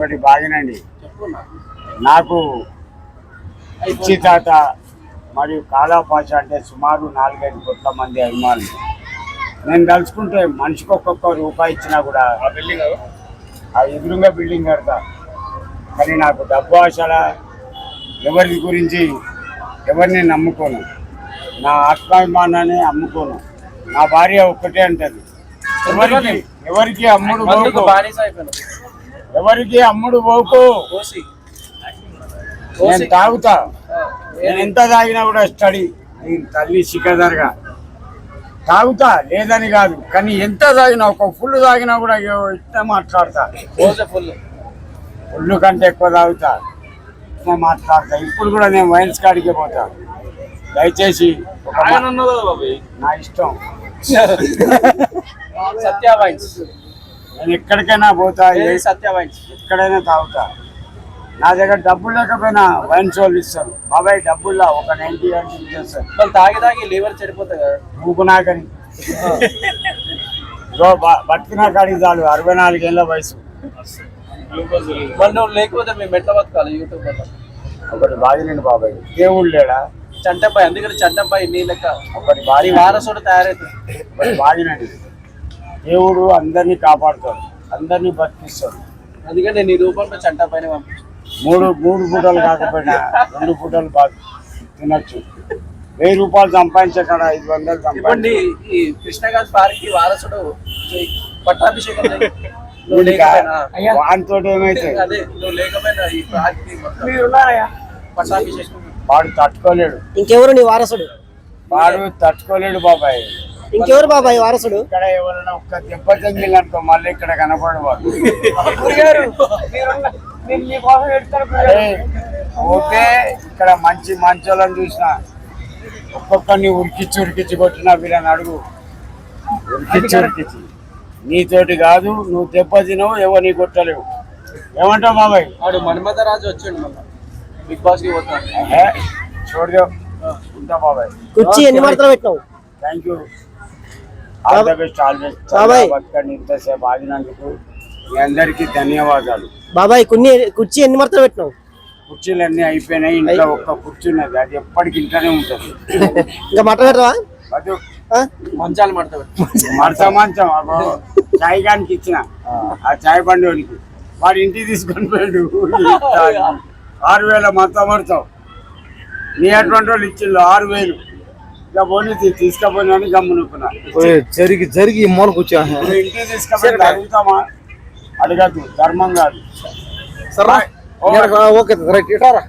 ఒకటి బాగినండి నాకు ఇచ్చి తాత మరియు కాలాపాష అంటే సుమారు నాలుగైదు కోట్ల మంది అభిమానులు. నేను తలుచుకుంటే మనిషికి ఒక్కొక్క రూపాయి ఇచ్చినా కూడా ఆ ఎదురుగా బిల్డింగ్ కడతా. కానీ నాకు డబ్బు ఆశల ఎవరి గురించి ఎవరిని నమ్ముకోను. నా ఆత్మాభిమానాన్ని అమ్ముకోను. నా భార్య ఒక్కటే అంటది. ఎవరికి ఎవరికి అమ్ముడు బానిస ఎవరికి అమ్ముడు పోకు. నేను తాగుతా. నేను ఎంత తాగినా కూడా స్టడీ. నేను తల్లి సికదర్గా. తాగుతా లేదని కాదు. కానీ ఎంత తాగినా ఒక ఫుల్ తాగినా కూడా ఇట్లా మాట్లాడతా. ఫుల్. ఫుల్ కంటే ఎక్కువ తాగుతా. ఇట్లా మాట్లాడతా. ఇప్పుడు కూడా నేను వైన్స్ కాడికి పోతా. దయచేసి నా ఇష్టం. సత్య వైన్స్. నేను ఎక్కడికైనా పోతా సత్య వైన్స్? ఎక్కడైనా తాగుతా. నా దగ్గర డబ్బులు లేకపోయినా వైన్స్ వాళ్ళు ఇస్తారు. బాబాయ్ డబ్బుల్లా ఒక నైన్టీ ఇచ్చేస్తారు మళ్ళీ తాగి తాగి లివర్ చెడిపోతుంది కదా. నువ్వు నాకని ఇగో బ- బతికినా కాడికి చాలు. అరవై నాలుగేళ్ళ వయసు. నువ్వు లేకపోతే మేము ఎట్లా బతకాలి యూట్యూబ్ వల్ల? ఒకటి బాగినండి బాబాయ్. దేవుడు లేడా? చంటబ్బాయి అందుకని చంటబ్బాయి నీ లెక్క. ఒకటి బాగి వారసుడు తయారవుతుంది బాగినండి దేవుడు అందరినీ కాపాడుతాడు అందరినీ బతికిస్తాడు. అందుకని నీ రూపంలో చంటబ్బాయిని పంపించు. మూడు మూడు పూటలు కాకపోయినా రెండు పూటలు బాగా తినచ్చు. వెయ్యి రూపాయలు సంపాదించే కాడ ఐదు వందలు ఇప్పుడు నీ సంపాదించు. ఈ కృష్ణగారి పార్క్ వారసుడు. పట్టాభిషేకం వానితో ఏమైతే? ఈ వాడు తట్టుకోలేడు. ఇంకెవరు నీ వారసుడు? వాడు తట్టుకోలేడు బాబాయ్. ఇంకెవరు బాబాయ్ వారసుడు? ఇక్కడ ఎవరైనా ఒక్క దెబ్బ తగిలి అనుకో మళ్ళీ ఇక్కడ కనపడు వాడు అరే, ఓకే ఇక్కడ మంచి మంచోళ్ళని చూసిన. ఒక్కొక్కరిని ఉరికిచ్చి ఉరికిచ్చి కొట్టిన వీళ్ళని అడుగు. ఉరికిచ్చి ఉరికిచ్చి. నీతోటి కాదు నువ్వు దెబ్బ తినవు ఎవరిని కొట్టలేవు. ఏమంటావు బాబాయ్? వాడు మన్మథ రాజు వచ్చిండు బిగ్ బాస్కి పోతాను ఏ, చూడదు ఉంటా బాబాయ్. కుర్చీ ఎన్ని మడతలు పెట్టినావు? Thank you all the best all best. బాబాయ్. బతకండి ఇంతసేపు ఆగినందుకు మీ అందరికీ ధన్యవాదాలు. బాబాయ్ కొన్ని కుర్చీ ఎన్ని మడతలు పెట్టినావు? కుర్చీలు అన్నీ అయిపోయినాయి ఇంట్లో ఒక్క కుర్చీ ఉన్నది అది ఎప్పటికి ఇంట్లోనే ఉంటుంది. ఇంకా మట పెట్టవా ఆ? మంచాలు మడతాడు మడత మంచం చాయ్ గానికి ఇచ్చిన ఆ. చాయ్ బండి వాడికి వాడు ఇంటికి తీసుకొని పోయాడు. ఆరు వేల మొత్తం పడతావు నీ అటువంటి వాళ్ళు ఇచ్చిళ్ళు ఆరు వేలు. ఇక పోనీ తీ- తీసుకపోయినా అని గమ్మునుకున్నా జరిగి జరిగి మూలకు వచ్చా నువ్వు ఇంటికి తీసుకపోయి అడుగుతామా అడగద్దు ధర్మం కాదు సరే ఓకే రైట్ ఇటారా